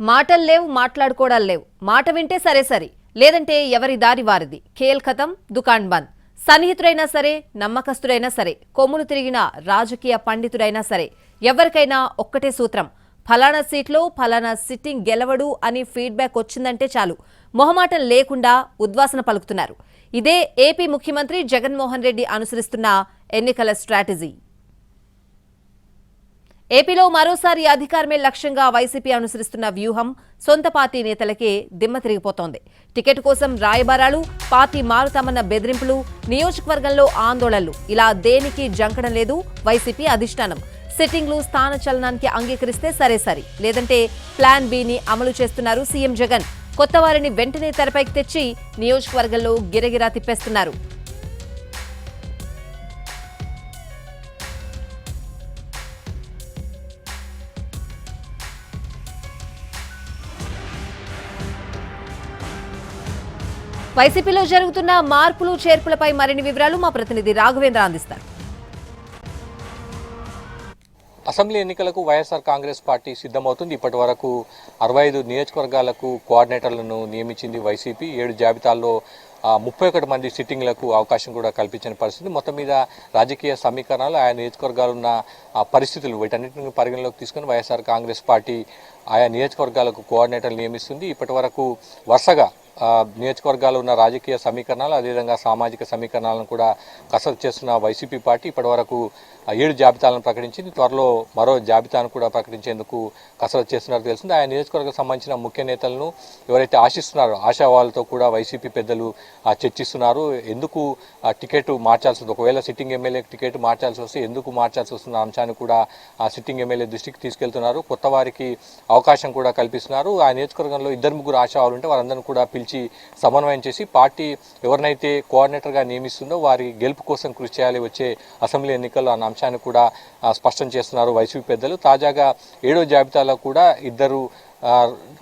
మాటలు లేవు మాట్లాడుకోవడాలు లేవు. మాట వింటే సరే సరే లేదంటే ఎవరి దారి వారిది. ఖేల్ ఖతం దుకాన్ బంద్. సన్నిహితుడైనా సరే నమ్మకస్తుడైనా సరే కొమ్ములు తిరిగిన రాజకీయ పండితుడైనా సరే ఎవరికైనా ఒక్కటే సూత్రం ఫలానా సీట్లో ఫలానా సిట్టింగ్ గెలవడు అని ఫీడ్బ్యాక్ వచ్చిందంటే చాలు. మొహమాటం లేకుండా ఉద్వాసన పలుకుతున్నారు. ఇదే ఏపీ ముఖ్యమంత్రి జగన్మోహన్ రెడ్డి అనుసరిస్తున్న ఎన్నికల స్ట్రాటజీ. ఏపీలో మరోసారి అధికారమే లక్ష్యంగా వైసీపీ అనుసరిస్తున్న వ్యూహం సొంత పార్టీ నేతలకే దిమ్మ తిరిగిపోతోంది. టికెట్ కోసం రాయబారాలు పార్టీ మారుతామన్న బెదిరింపులు నియోజకవర్గంలో ఆందోళనలు. ఇలా దేనికి జంకడం లేదు వైసీపీ అధిష్టానం. సిట్టింగ్లు స్థాన చలనానికి అంగీకరిస్తే సరే సరి. లేదంటే ప్లాన్ బిని అమలు చేస్తున్నారు సీఎం జగన్. కొత్త వారిని వెంటనే తెరపైకి తెచ్చి నియోజకవర్గంలో గిరగిరా తిప్పేస్తున్నారు. వైసీపీలో జరుగుతున్న మార్పులు చేర్పులపై మరిన్ని వివరాలు మా ప్రతినిధి రాఘవేంద్ర అందిస్తారు. అసెంబ్లీ ఎన్నికలకు వైఎస్ఆర్ కాంగ్రెస్ పార్టీ సిద్ధమవుతుంది. ఇప్పటి వరకు అరవై ఐదు నియోజకవర్గాలకు కోఆర్డినేటర్లను నియమించింది వైసీపీ. ఏడు జాబితాల్లో ముప్పై ఒకటి మంది సిట్టింగ్లకు అవకాశం కూడా కల్పించిన పరిస్థితి. మొత్తం మీద రాజకీయ సమీకరణాలు ఆయా నియోజకవర్గాలు ఉన్న పరిస్థితులు వీటన్నింటిని పరిగణలోకి తీసుకుని వైఎస్ఆర్ కాంగ్రెస్ పార్టీ ఆయా నియోజకవర్గాలకు కోఆర్డినేటర్లు నియమిస్తుంది. ఇప్పటి వరకు వరుసగా నియోజకవర్గాలు ఉన్న రాజకీయ సమీకరణాలు అదేవిధంగా సామాజిక సమీకరణాలను కూడా కసరత్తు చేస్తున్న వైసీపీ పార్టీ ఇప్పటివరకు ఏడు జాబితాలను ప్రకటించింది. త్వరలో మరో జాబితాను కూడా ప్రకటించేందుకు కసరత్తు చేస్తున్నారో తెలిసింది ఆయా నియోజకవర్గాలకు సంబంధించిన ముఖ్య నేతలను ఎవరైతే ఆశిస్తున్నారో ఆశావాళ్ళతో కూడా వైసీపీ పెద్దలు చర్చిస్తున్నారు. ఎందుకు ఆ, టికెట్ మార్చాల్సి ఒకవేళ సిట్టింగ్ ఎమ్మెల్యే టికెట్ మార్చాల్సి వస్తే ఎందుకు మార్చాల్సి వస్తున్న అంశాన్ని కూడా ఆ సిట్టింగ్ ఎమ్మెల్యే దృష్టికి తీసుకెళ్తున్నారు. కొత్త వారికి అవకాశం కూడా కల్పిస్తున్నారు. ఆ నియోజకవర్గంలో ఇద్దరు ముగ్గురు ఆశావాళ్ళు ఉంటే వారందరిని కూడా పిలిచి సమన్వయం చేసి పార్టీ ఎవరినైతే కోఆర్డినేటర్గా నియమిస్తుందో వారి గెలుపు కోసం కృషి చేయాలి వచ్చే అసెంబ్లీ ఎన్నికల్లో అన్న అంశాన్ని కూడా స్పష్టం చేస్తున్నారు వైసీపీ పెద్దలు. తాజాగా ఏడో జాబితాలో కూడా ఇద్దరు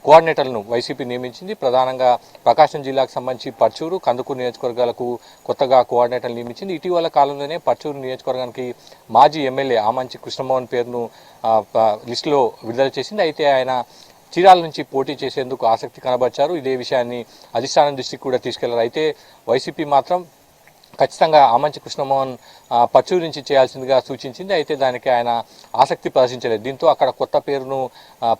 కోఆర్డినేటర్లను వైసీపీ నియమించింది. ప్రధానంగా ప్రకాశం జిల్లాకు సంబంధించి పర్చూరు కందుకూరు నియోజకవర్గాలకు కొత్తగా కోఆర్డినేటర్లు నియమించింది. ఇటీవల కాలంలోనే పర్చూరు నియోజకవర్గానికి మాజీ ఎమ్మెల్యే ఆమంచి కృష్ణమోహన్ పేరును ప- లిస్టులో విడుదల చేసింది. అయితే ఆయన చీరాల నుంచి పోటీ చేసేందుకు ఆసక్తి కనబర్చారు. ఇదే విషయాన్ని అధిష్టానం దృష్టికి కూడా తీసుకెళ్ళారు. అయితే వైసీపీ మాత్రం ఖచ్చితంగా ఆమంచి కృష్ణమోహన్ పచ్చూరు నుంచి చేయాల్సిందిగా సూచించింది. అయితే దానికి ఆయన ఆసక్తి ప్రదర్శించలేదు. దీంతో అక్కడ కొత్త పేరును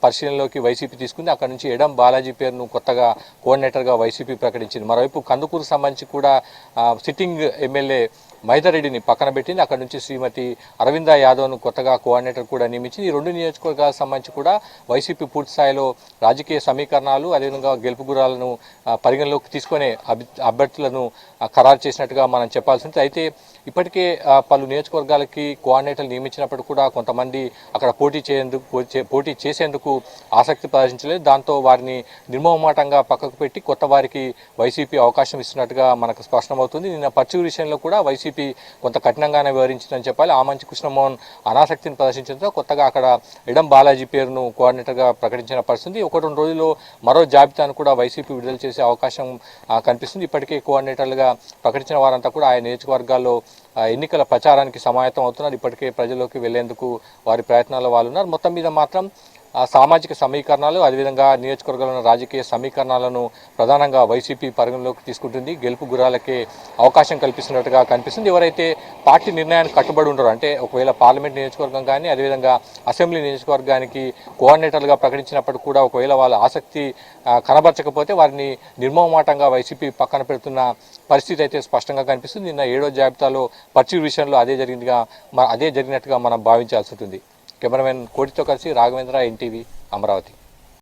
పరిశీలనలోకి వైసీపీ తీసుకుంది. అక్కడ నుంచి ఎడం బాలాజీ పేరును కొత్తగా కోఆర్డినేటర్గా వైసీపీ ప్రకటించింది. మరోవైపు కందుకూరు సంబంధించి కూడా సిట్టింగ్ ఎమ్మెల్యే మైదరెడ్డిని పక్కన పెట్టింది. అక్కడ నుంచి శ్రీమతి అరవింద యాదవ్ను కొత్తగా కోఆర్డినేటర్ కూడా నియమించింది. ఈ రెండు నియోజకవర్గాలకు సంబంధించి కూడా వైసీపీ పూర్తి స్థాయిలో రాజకీయ సమీకరణాలు అదేవిధంగా గెలుపు గురాలను పరిగణలోకి తీసుకునే అభి- అభ్యర్థులను ఖరారు చేసినట్టుగా మనం చెప్పాల్సి ఉంటుంది. అయితే ఇప్పటికే పలు నియోజకవర్గాలకి కోఆర్డినేటర్లు నియమించినప్పుడు కూడా కొంతమంది అక్కడ పోటీ చేసేందుకు పోటీ- పోటీ చేసేందుకు ఆసక్తి ప్రదర్శించలేదు. దాంతో వారిని నిర్మోహమాటంగా పక్కకు పెట్టి కొత్త వారికి వైసీపీ అవకాశం ఇస్తున్నట్టుగా మనకు స్పష్టమవుతుంది. నిన్న పచ్చూరు విషయంలో కూడా వైసీపీ కొంత కఠినంగానే వివరించిందని చెప్పాలి. ఆమంచి కృష్ణమోహన్ అనాసక్తిని ప్రదర్శించడంతో కొత్తగా అక్కడ ఇడం బాలాజీ పేరును కోఆర్డినేటర్గా ప్రకటించిన పరిస్థితి. ఒకటి రెండు రోజుల్లో మరో జాబితాను కూడా వైసీపీ విడుదల చేసే అవకాశం కనిపిస్తుంది. ఇప్పటికే కోఆర్డినేటర్లుగా ప్రకటించిన వారంతా కూడా ఆయా నియోజకవర్గాల్లో ఎన్నికల ప్రచారానికి సమాయత్తం అవుతున్నారు. ఇప్పటికే ప్రజల్లోకి వెళ్ళేందుకు వారి ప్రయత్నాలు వాళ్ళు ఉన్నారు. మొత్తం మీద మాత్రం సామాజిక సమీకరణాలు అదేవిధంగా నియోజకవర్గాలను రాజకీయ సమీకరణాలను ప్రధానంగా వైసీపీ పరిగణలోకి తీసుకుంటుంది. గెలుపు గురాలకే అవకాశం కల్పిస్తున్నట్టుగా కనిపిస్తుంది. ఎవరైతే పార్టీ నిర్ణయానికి కట్టుబడి ఉండరు అంటే ఒకవేళ పార్లమెంట్ నియోజకవర్గం కానీ అదేవిధంగా అసెంబ్లీ నియోజకవర్గానికి కోఆర్డినేటర్గా ప్రకటించినప్పుడు కూడా ఒకవేళ వాళ్ళ ఆసక్తి కనబరచకపోతే వారిని నిర్మోమాటంగా వైసీపీ పక్కన పెడుతున్న పరిస్థితి అయితే స్పష్టంగా కనిపిస్తుంది. నిన్న ఏడో జాబితాలో పర్చూరు విషయంలో అదే జరిగిందిగా అదే జరిగినట్టుగా మనం భావించాల్సి ఉంటుంది. కెమెరామెన్ కోటితో కలిసి రాఘవేంద్ర ఎన్టీవీ అమరావతి.